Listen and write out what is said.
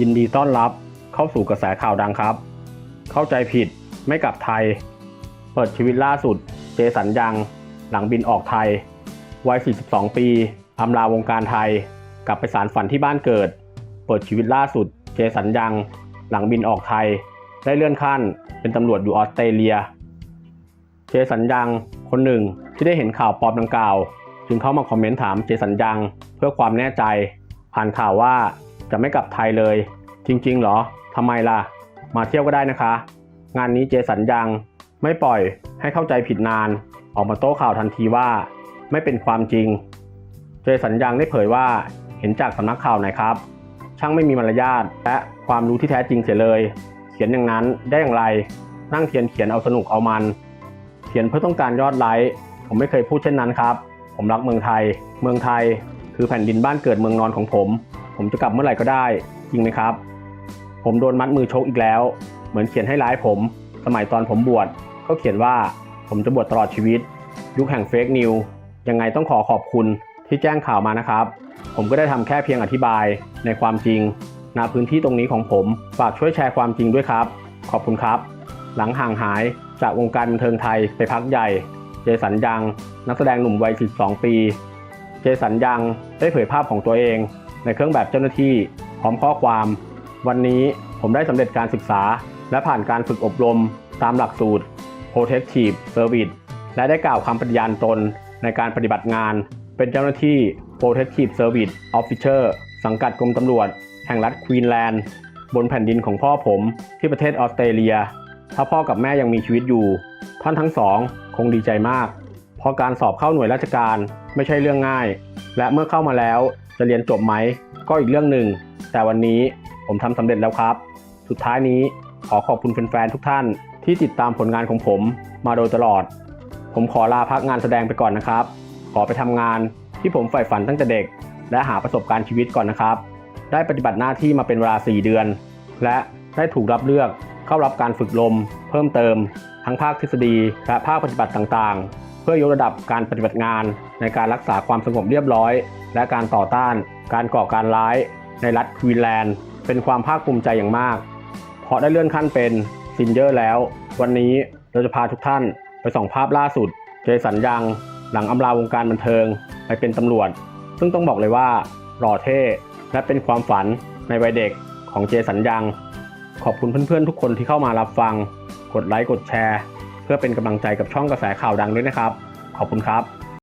ยินดีต้อนรับเข้าสู่กระแสข่าวดังครับ เข้าใจผิดไม่กลับไทย เปิดชีวิตล่าสุด เจสันยัง หลังบินออกไทย วัย 42 ปีอำลาวงการไทย กลับไปสารฝันที่บ้านเกิด เปิดชีวิตล่าสุด เจสันยัง หลังบินออกไทย ได้เลื่อนขั้น เป็นตำรวจอยู่ออสเตรเลีย เจสันยังคนหนึ่งที่ได้เห็นข่าวปลอมดังกล่าว จึงเข้ามาคอมเมนต์ถามเจสันยังเพื่อความแน่ใจ ผ่านข่าวว่า จะไม่กลับไทยเลย จริง ๆ เหรอทำไมล่ะ มาเที่ยวก็ได้นะคะ งานนี้เจสันยังไม่ปล่อยให้เข้าใจผิดนาน ออกมาโต้ข่าวทันทีว่า ไม่เป็นความจริง เจสันยังได้เผยว่าเห็นจากสำนักข่าวไหนครับ ช่างไม่มีมารยาทและความรู้ที่แท้จริงเสียเลย เขียนอย่างนั้นได้อย่างไร นั่งเขียนเขียนเอาสนุกเอามัน เขียนเพื่อต้องการยอดไลค์ผมไม่เคยพูดเช่นนั้นครับ ผมรักเมืองไทย เมืองไทยคือแผ่นดินบ้านเกิดเมืองนอนของผม ผมจะกลับเมื่อไหร่ก็ได้ จริงไหมครับ ผมโดนมัดมือชกอีกแล้ว เหมือนเขียนให้ร้ายผม สมัยตอนผมบวชก็เขียนว่าผมจะบวชตลอดชีวิต ยุคแห่งเฟกนิวยังไงต้องขอขอบคุณที่แจ้งข่าวมานะครับ ผมก็ได้ทำแค่เพียงอธิบายในความจริงณพื้นที่ตรงนี้ของผมฝากช่วยแชร์ความจริงด้วยครับ ขอบคุณครับ หลังห่างหายจากวงการบันเทิงไทยไปพักใหญ่ เจสันยัง นักแสดงหนุ่มวัย42ปี เจสันยังได้เผยภาพของตัวเอง ในเครื่องแบบเจ้าหน้าที่พร้อมข้อความ วันนี้ผมได้สำเร็จการศึกษา และผ่านการฝึกอบรม ตามหลักสูตร Protective Service และได้กล่าวคำปฏิญาณตนในการปฏิบัติงาน เป็นเจ้าหน้าที่ Protective Service Officer สังกัดกรมตำรวจ แห่งรัฐควีนแลนด์ บนแผ่นดินของพ่อผมที่ประเทศออสเตรเลีย ถ้าพ่อกับแม่ยังมีชีวิตอยู่ ท่านทั้งสองคงดีใจมาก เพราะการสอบเข้าหน่วยราชการไม่ใช่เรื่องง่าย และเมื่อเข้ามาแล้ว จะเรียนจบไหมก็อีกเรื่องหนึ่ง แต่วันนี้ผมทำสำเร็จแล้วครับ สุดท้ายนี้ขอขอบคุณแฟนๆทุกท่าน ที่ติดตามผลงานของผมมาโดยตลอด ผมขอลาพักงานแสดงไปก่อนนะครับ ขอไปทำงานที่ผมใฝ่ฝันตั้งแต่เด็ก และหาประสบการณ์ชีวิตก่อนนะครับ ได้ปฏิบัติหน้าที่มาเป็นเวลา 4 เดือน และได้ถูกรับเลือกเข้ารับการฝึกลม เพิ่มเติม ทั้งภาคทฤษฎี และภาคปฏิบัติต่างๆ เพื่อยกระดับการปฏิบัติงานในการรักษาความสงบเรียบร้อยและการต่อต้านการก่อการร้ายในรัฐควีนแลนด์ เป็นความภาคภูมิใจอย่างมาก เพราะได้เลื่อนขั้นเป็นซินเยอร์แล้ว วันนี้เราจะพาทุกท่านไปส่องภาพล่าสุด เจสันยัง หลังอำลาวงการบันเทิงไปเป็นตำรวจ ซึ่งต้องบอกเลยว่าหล่อเท่และเป็นความฝันในวัยเด็กของเจสันยัง ขอบคุณเพื่อนๆทุกคนที่เข้ามารับฟัง กดไลค์กดแชร์ เพื่อเป็นกำลังใจกับช่องกระแสข่าวดังด้วยนะครับ ขอบคุณครับ